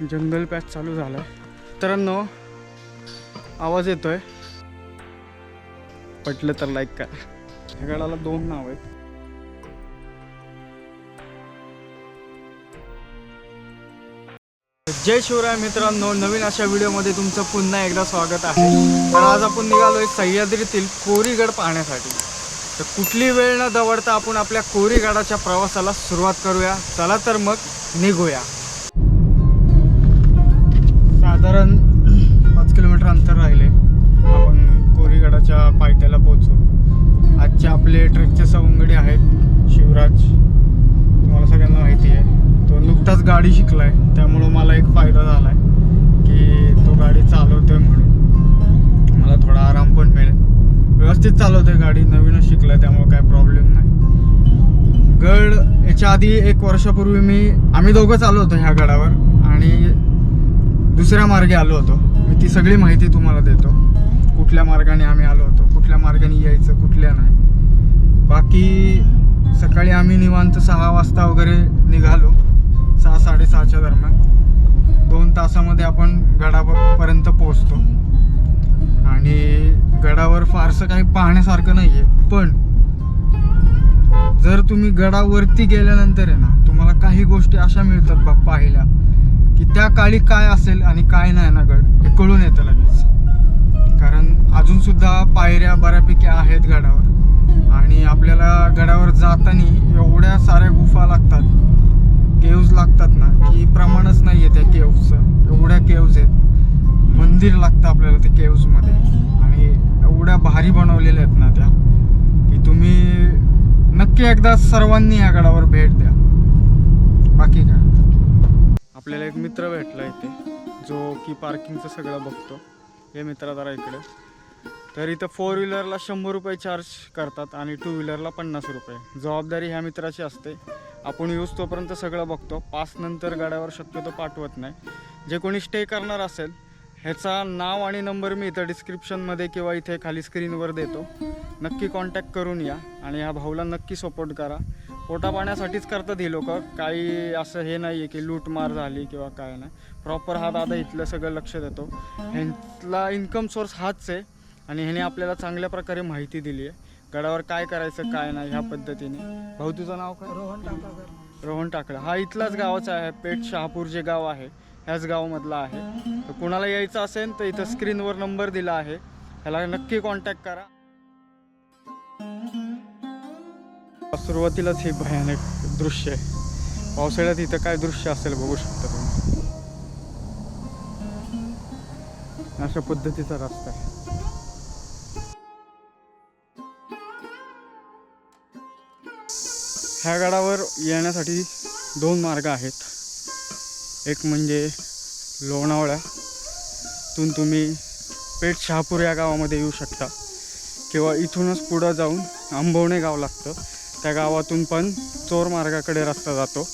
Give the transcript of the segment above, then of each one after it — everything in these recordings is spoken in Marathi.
जंगल पॅच चालू झालाय. मित्रांनो आवाज येतोय. पटलं तर लाईक काय ह्या गडाला दोन नाव आहेत. जय शिवराय मित्रांनो नवीन अशा व्हिडिओमध्ये तुमचं पुन्हा एकदा स्वागत आहे. तर आज आपण निघालोय सह्याद्रीतील कोरीगड पाहण्यासाठी. तर कुठली वेळ न दवडता आपण आपल्या कोरीगडाच्या प्रवासाला सुरुवात करूया. चला तर मग निघूया. आपले ट्रेकचे सवंगडी आहेत शिवराज. तुम्हाला सगळ्यांना माहिती आहे. तो नुकताच गाडी शिकला आहे त्यामुळं मला एक फायदा झाला आहे की तो गाडी चालवतो आहे म्हणून. मला थोडा आराम पण मिळेल. व्यवस्थित चालवतो आहे गाडी नवीनच शिकला आहे त्यामुळं काय प्रॉब्लेम नाही. गड याच्या आधी एक वर्षापूर्वी मी आम्ही दोघं चालू होतो ह्या गडावर आणि दुसऱ्या मार्गे आलो होतो. मी ती सगळी माहिती तुम्हाला देतो. कुठल्या मार्गाने आम्ही आलो होतो कुठल्या मार्गाने यायचं कुठल्या नाही. बाकी सकाळी आम्ही निवांत सहा वाजता वगैरे निघालो. सहा साडेसहाच्या दरम्यान. दोन तासामध्ये आपण गडापर्यंत पोहोचतो. आणि गडावर फारसं काही पाहण्यासारखं नाही आहे पण जर तुम्ही गडावरती गेल्यानंतर आहे ना तुम्हाला काही गोष्टी अशा मिळतात बघ पाहिल्या की त्या काळी काय असेल आणि काय नाही ना गड हे कळून येतं लगेच. कारण अजूनसुद्धा पायऱ्या बऱ्यापैकी आहेत गडावर. आणि आपल्याला गडावर जाताना एवढ्या साऱ्या गुफा लागतात. केव्ज लागतात ना की प्रमाणच नाही आहे त्या केव्जचं. एवढ्या केव्ज आहेत. मंदिर लागतं आपल्याला ते केव्जमध्ये. आणि एवढ्या भारी बनवलेल्या आहेत ना त्या की तुम्ही नक्की एकदा सर्वांनी या गडावर भेट द्या. बाकी काय? आपल्याला एक मित्र भेटला इथे जो की पार्किंगचं सगळं बघतो. हे मित्र जरा इकडे. तर इथं फोर व्हीलरला शंभर रुपये चार्ज करतात आणि टू व्हीलरला पन्नास रुपये. जबाबदारी ह्या मित्राची असते. आपण यूज तोपर्यंत सगळं बघतो. पास नंतर गाड्यावर शक्यतो पाठवत नाही. जे कोणी स्टे करणार असेल ह्याचा नाव आणि नंबर मी इथं डिस्क्रिप्शनमध्ये किंवा इथे खाली स्क्रीनवर देतो. नक्की कॉन्टॅक्ट करून या आणि ह्या भाऊला नक्की सपोर्ट करा. पोटापाण्यासाठीच करतात ही लोक. काही असं हे नाही आहे की लूटमार झाली किंवा काय नाही. प्रॉपर हा दादा इथलं सगळं लक्ष देतो. ह्यांतला इन्कम सोर्स हाच आहे. आणि ह्याने आपल्याला चांगल्या प्रकारे माहिती दिली आहे. गडावर काय करायचं काय नाही ह्या पद्धतीने. भाऊ तुझं नाव काय? रोहन टाकाकर रोहन टाकळा हा इथलाच गावाचा आहे. पेठ शहापूर जे गाव आहे ह्याच गावामधला आहे. तर कुणाला यायचं असेल तर इथं स्क्रीनवर नंबर दिला आहे. ह्याला नक्की कॉन्टॅक्ट करा. सुरुवातीलाच हे भयानक दृश्य आहे. पावसाळ्यात इथं काय दृश्य असेल बघू शकता तुम्ही. अशा पद्धतीचा रस्ता आहे. ह्या गडावर येण्यासाठी दोन मार्ग आहेत. एक म्हणजे लोणावळ्यातून तुम्ही पेठ शहापूर या गावामध्ये येऊ शकता. किंवा इथूनच पुढं जाऊन आंबवणे गाव लागतं. त्या गावातून पण चोर मार्गाकडे रस्ता जातो.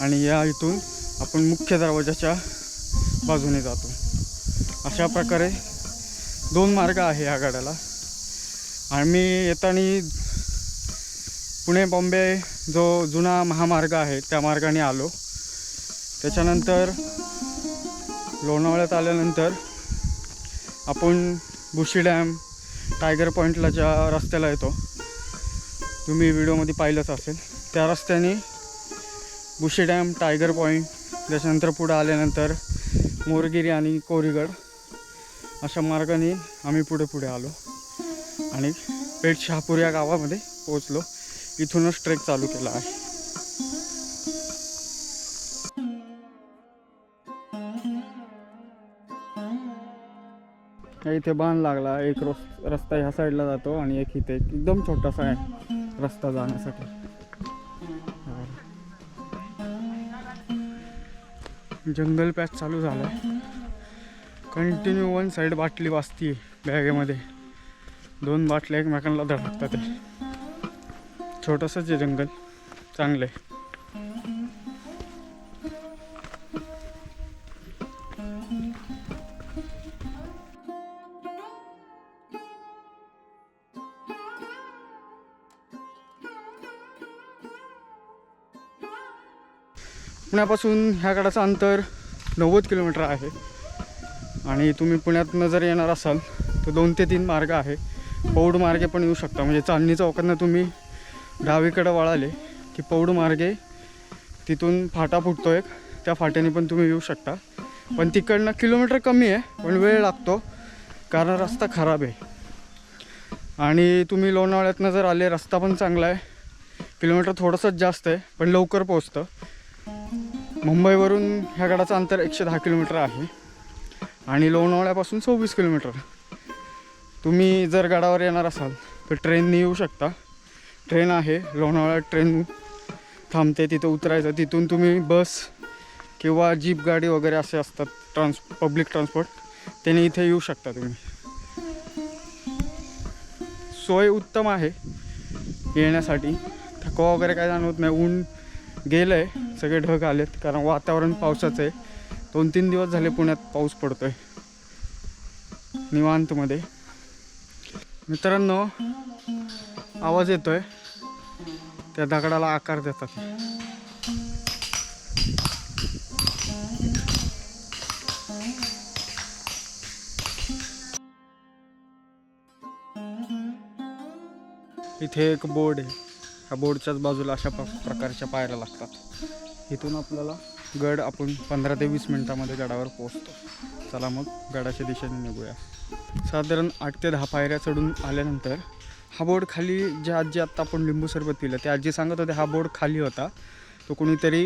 आणि या इथून आपण मुख्य दरवाजाच्या बाजूने जातो. अशा प्रकारे दोन मार्ग आहे या गाड्याला. आम्ही येताना पुणे बॉम्बे जो जुना महामार्ग आहे त्या मार्गाने आलो. त्याच्यानंतर लोणावळ्यात आल्यानंतर आपण बुशी डॅम टायगर पॉईंटला ज्या रस्त्याला येतो तुम्ही व्हिडिओमध्ये पाहिलंच असेल. त्या रस्त्याने बुशी डॅम टायगर पॉईंट त्याच्यानंतर पुढं आल्यानंतर मोरगिरी आणि कोरीगड अशा मार्गाने आम्ही पुढे पुढे आलो आणि पेठ शहापूर या गावामध्ये पोहोचलो. इथूनच ट्रेक चालू केला आहे. इथे बाण लागला एक रोस रस्ता ह्या साईडला जातो आणि एक इथे एकदम छोटासा आहे रस्ता जाण्यासाठी. जंगल पॅच चालू झाला कंटिन्यू वन साईड बाटली वाजती बॅगेमध्ये. दोन बाटल्या एकमेकांना धडकतात छोटंसंच आहे जंगल चांगलं आहे पुण्यापासून ह्या गडाचं अंतर नव्वद किलोमीटर आहे. आणि तुम्ही पुण्यातनं जर येणार असाल तर दोन ते तीन मार्ग आहे. पौड मार्गे पण येऊ शकता. म्हणजे चांदणी चौकातनं तुम्ही डावीकडं वळाले की पौड मार्गे तिथून फाटा फुटतो एक. त्या फाट्याने पण तुम्ही येऊ शकता. पण तिकडनं किलोमीटर कमी आहे पण वेळ लागतो. कारण रस्ता खराब आहे. आणि तुम्ही लोणावळ्यातनं जर आले रस्ता पण चांगला आहे. किलोमीटर थोडंसंच जास्त आहे पण लवकर पोचतं मुंबईवरून ह्या गडाचं अंतर एकशे दहा किलोमीटर आहे. आणि लोणावळ्यापासून सव्वीस किलोमीटर. तुम्ही जर गडावर येणार असाल तर ट्रेनने येऊ शकता. ट्रेन आहे. लोणावळा ट्रेन थांबते तिथं उतरायचं. तिथून तुम्ही बस किंवा जीप गाडी वगैरे असे असतात ट्रान्स पब्लिक ट्रान्सपोर्ट. त्याने इथे येऊ शकता तुम्ही. सोय उत्तम आहे येण्यासाठी. थकवा वगैरे काय जाणवत नाही. ऊन गेलं आहे सगळे ढग आलेत कारण वातावरण पावसाचं आहे. दोन तीन दिवस झाले पुण्यात पाऊस पडतोय. निवांतमध्ये. मित्रांनो आवाज येतोय. त्या दगडाला आकार देतात. इथे एक बोर्ड आहे. ह्या बोर्डच्याच बाजूला अशा प्र प्रकारच्या पायऱ्या लागतात. इथून आपल्याला गड आपण पंधरा ते वीस मिनटामध्ये गडावर पोहोचतो. चला मग गडाच्या दिशेने निघूया. साधारण आठ ते दहा पायऱ्या चढून आल्यानंतर हा बोर्ड खाली जे आजी आत्ता आपण लिंबू सरबत पिलं ते आजी सांगत होते हा बोर्ड खाली होता. तो कोणीतरी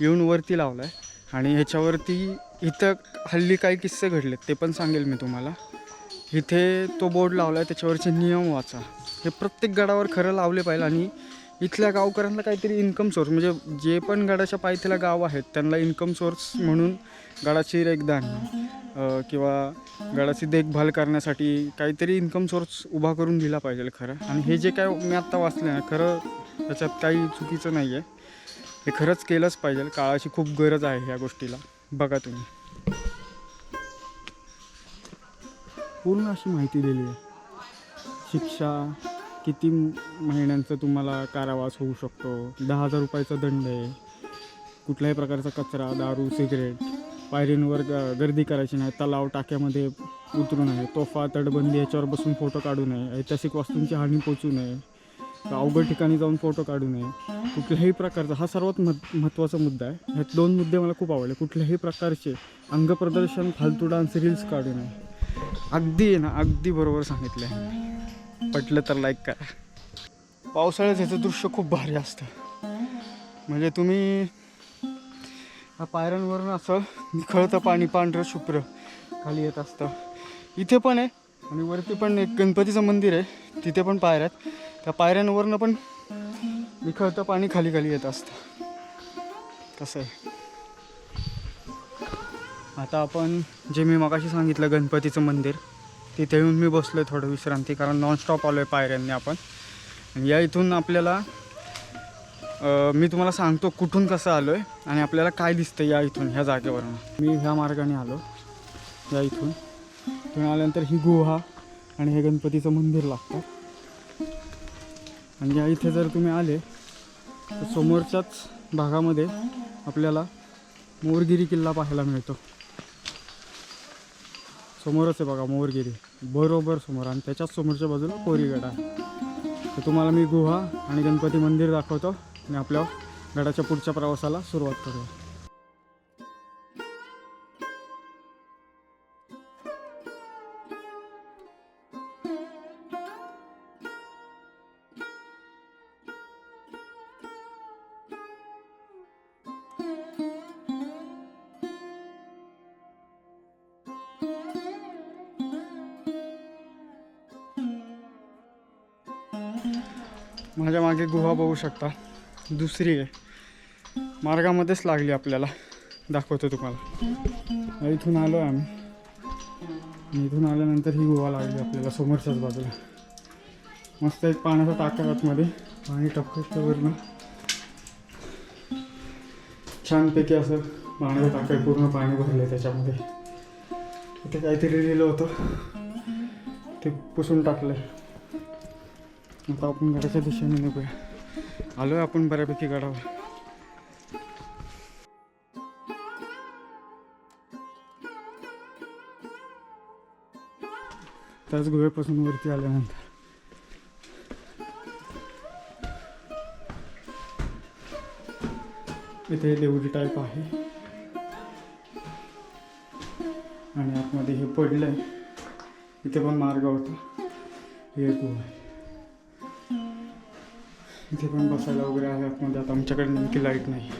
येऊन वरती लावला आहे आणि ह्याच्यावरती इथं हल्ली काही किस्से घडलेत ते पण सांगेल मी तुम्हाला. इथे तो बोर्ड लावला आहे त्याच्यावरचे नियम वाचा. हे प्रत्येक गडावर खरं लावले पाहिजे आणि इथल्या गावकऱ्यांना काहीतरी इन्कम सोर्स म्हणजे जे पण गडाच्या पायथ्याला गाव आहेत त्यांना इन्कम सोर्स म्हणून गडाची रेखदान किंवा गडाची देखभाल करण्यासाठी काहीतरी इन्कम सोर्स उभा करून दिला पाहिजे खरं. आणि हे जे काय मी आत्ता वाचलं ना खरं त्याच्यात काही चुकीचं नाही आहे हे खरंच केलंच पाहिजे. काळाची खूप गरज आहे ह्या गोष्टीला. बघा तुम्ही. पूर्ण अशी माहिती दिली आहे. शिक्षा किती महिन्यांचा तुम्हाला कारावास होऊ शकतो? दहा हजार रुपयाचा दंड आहे. कुठल्याही प्रकारचा कचरा दारू सिगरेट पायरींवर ग गर्दी करायची नाही. तलाव टाक्यामध्ये उतरू नये. तोफा तटबंदी याच्यावर बसून फोटो काढू नये. ऐतिहासिक वस्तूंची हानी पोचू नये. अवघड ठिकाणी जाऊन फोटो काढू नये. कुठल्याही प्रकारचा हा सर्वात मह महत्त्वाचा मुद्दा आहे. ह्यात दोन मुद्दे मला खूप आवडले. कुठल्याही प्रकारचे अंगप्रदर्शन फालतू डान्स रील्स काढू नये. अगदी आहे ना अगदी बरोबर सांगितलं आहे पटलं तर लाईक करा. पावसाळ्यात ह्याचं दृश्य खूप भारी असतं. म्हणजे तुम्ही ह्या पायऱ्यांवरून असं निखळतं पाणी पांढरं शुभ्र खाली येत असतं. इथे पण आहे आणि वरती पण एक गणपतीचं मंदिर आहे. तिथे पण पायऱ्या आहेत. त्या पायऱ्यांवरनं पण निखळतं पाणी खाली खाली येत असतं. कसं आहे. आता आपण जे मी मगाशी सांगितलं गणपतीचं मंदिर. तिथे येऊन मी बसलो आहे थोडं विश्रांती कारण नॉनस्टॉप आलो आहे पायऱ्यांनी आपण. आणि या इथून आपल्याला मी तुम्हाला सांगतो कुठून कसं आलो आहे आणि आपल्याला काय दिसतं या इथून ह्या जागेवरून. मी ह्या मार्गाने आलो या इथून. इथून आल्यानंतर ही गुहा आणि हे गणपतीचं मंदिर लागतं. आणि या इथे जर तुम्ही आले तर समोरच्याच भागामध्ये आपल्याला मोरगिरी किल्ला पाहायला मिळतो. समोरच आहे बघा मोरगिरी. बरोबर समोर आणि त्याच्याच समोरच्या बाजूला कोरीगड आहे तर तुम्हाला मी गुहा आणि गणपती मंदिर दाखवतो आणि आपल्या गडाच्या पुढच्या प्रवासाला सुरुवात करूया. माझ्या मागे गुहा बघू शकता. दुसरी आहे. मार्गामध्येच लागली आपल्याला. दाखवतो तुम्हाला. इथून आलो आहे आम्ही इथून आल्यानंतर ही गुहा लागली आपल्याला समोरच्याच बाजूला. मस्त एक पाण्याचा टाका आतमध्ये. पाणी टपकतं वरनं. छानपैकी असं पाण्याचं टाकाय पूर्ण पाणी भरलं त्याच्यामध्ये. इथे काहीतरी लिहिलं होतं. ते पुसून टाकलं आता आपण गडाच्या दिशेने निघूया आलो आहे आपण बऱ्यापैकी गडावर. त्याच गोव्यापासून वरती आल्यानंतर. इथे देवडी टाईप आहे. आणि आतमध्ये हे पडलं आहे इथे पण मार्ग होता. हे गोवा आहे. इथे पण बसायला वगैरे आहे आतमध्ये म्हणजे आता आमच्याकडे नेमकी लाइट नाही.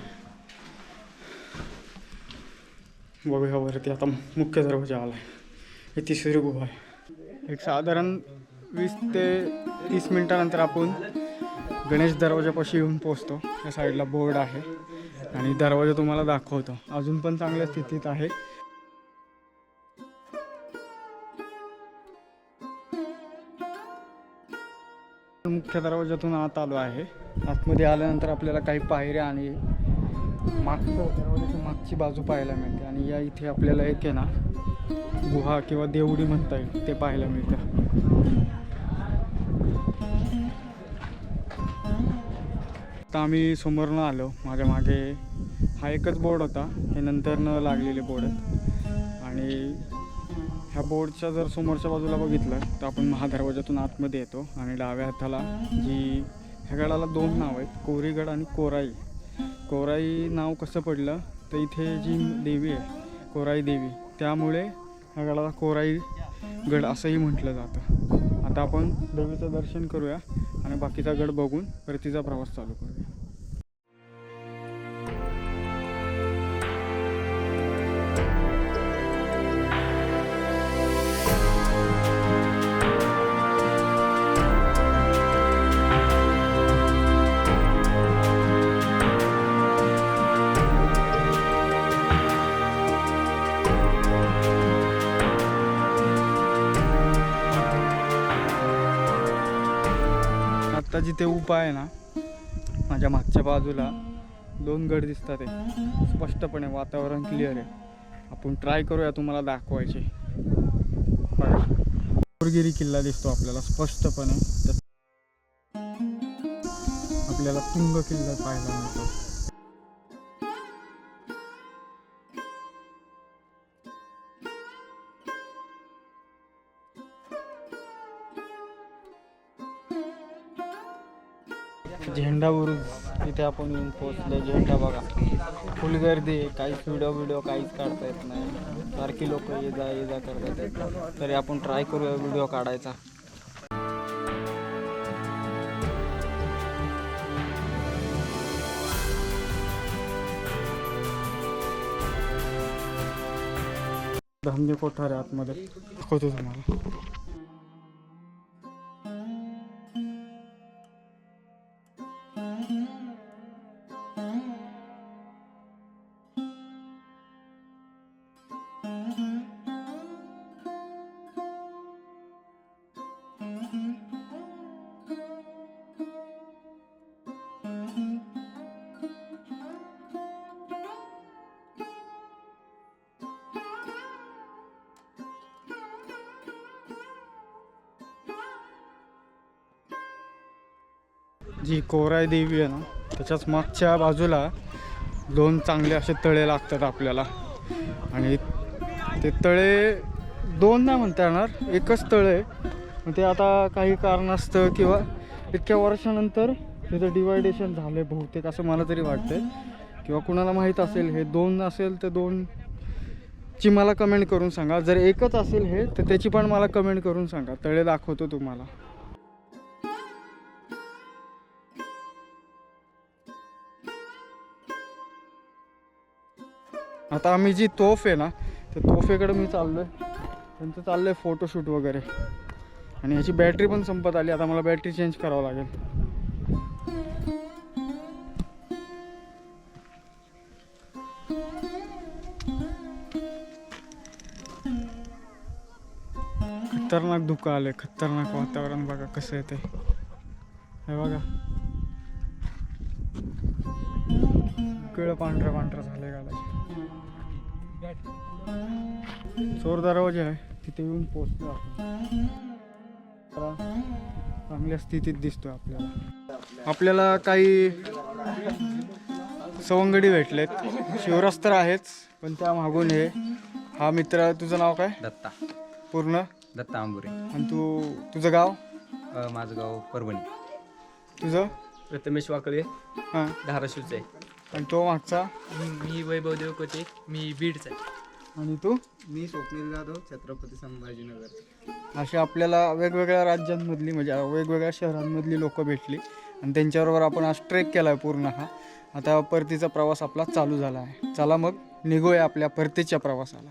बघूया वरती आता मुख्य दरवाजा आला आहे हे तिसरी गुहा आहे. एक साधारण वीस ते तीस मिनटानंतर आपण गणेश दरवाजापाशी येऊन पोचतो या साईडला बोर्ड आहे आणि दरवाजा तुम्हाला दाखवतो. अजून पण चांगल्या स्थितीत आहे. मुख्य दरवाजातून आत आलो आहे. आतमध्ये आल्यानंतर आपल्याला काही पायऱ्या आणि मागचं दरवाजाची मागची बाजू पाहायला मिळते आणि या इथे आपल्याला एक आहे ना गुहा किंवा देवडी म्हणता येईल ते पाहायला मिळतं. आता आम्ही समोरनं आलो माझ्या मागे हा एकच बोर्ड होता हे नंतर न लागलेले बोर्ड आहेत. आणि ह्या बोर्डच्या जर समोरच्या बाजूला बघितलं तर आपण महादरवाजातून आतमध्ये येतो आणि डाव्या हाताला जी ह्या गडाला दोन नाव आहेत कोरीगड आणि कोराई. कोराई नाव कसं पडलं? तर इथे जी देवी आहे कोराई देवी त्यामुळे ह्या गडाला कोराई गड असंही म्हटलं जातं. आता आपण देवीचं दर्शन करूया आणि बाकीचा गड बघून परतीचा प्रवास चालू करूया. जिथे उपाय आहे ना माझ्या मागच्या बाजूला दोन गड दिसतात आहे स्पष्टपणे वातावरण क्लिअर आहे. आपण ट्राय करूया तुम्हाला दाखवायचे. कोरगिरी किल्ला दिसतो आपल्याला स्पष्टपणे. आपल्याला तुंग किल्ला पाहायला मिळतो. झेंडा बुरुज इथे आपण येऊन पोहोचलो. झेंडा बघा. फुल गर्दी आहे. काहीच व्हिडिओ व्हिडिओ काहीच काढता येत नाही. सारखी लोक ये जा ये जा करतात. तरी आपण ट्राय करूया व्हिडिओ काढायचा. धान्य कोठारे आतमध्ये. दाखवतो तुम्हाला जी कोराय देवी आहे ना त्याच्याच मागच्या बाजूला दोन चांगले असे तळे लागतात आपल्याला. आणि ते तळे दोन नाही म्हणता येणार एकच तळे आहे. ते आता काही कारणास्तव किंवा इतक्या वर्षानंतर तिथं डिवायडेशन झालं बहुतेक असं मला तरी वाटतंय. किंवा कुणाला माहीत असेल हे दोन असेल तर दोन ची मला कमेंट करून सांगा. जर एकच असेल हे तर त्याची पण मला कमेंट करून सांगा. तळे दाखवतो तुम्हाला. आता आम्ही जी तोफ आहे ना त्या तोफेकडे मी चाललोय. त्यांचं चाललंय फोटोशूट वगैरे. आणि ह्याची बॅटरी पण संपत आली. आता मला बॅटरी चेंज करावं लागेल. खतरनाक धुकं आहे खतरनाक वातावरण बघा कसं येते हे बघा. सगळं पांढरं पांढरं झालंय गालाची चोर दरवाजे आहे. तिथे येऊन पोचलो आपण. चांगल्या स्थितीत दिसतोय आपल्याला. आपल्याला काही सवंगडी भेटलेत. शिवरास्त्र आहेच पण त्या मागून हे. हा मित्र तुझं नाव काय? दत्ता. पूर्ण? दत्ता आंबुरे. आणि तू तुझं गाव? माझं गाव परभणी. तुझं? प्रथमेश वाकळे. हां. धाराशिवचा. आहे आणि तो मागचा? मी वैभव देवकोते मी बीडचा आहे. आणि तू? मी स्वप्नील जाधव छत्रपती संभाजीनगर. अशी आपल्याला वेगवेगळ्या राज्यांमधली म्हणजे वेगवेगळ्या शहरांमधली लोक भेटली. आणि त्यांच्याबरोबर आपण आज ट्रेक केला आहे पूर्ण हा. आता परतीचा प्रवास आपला चालू झाला आहे. चला मग निघूया आपल्या परतीच्या प्रवासाला.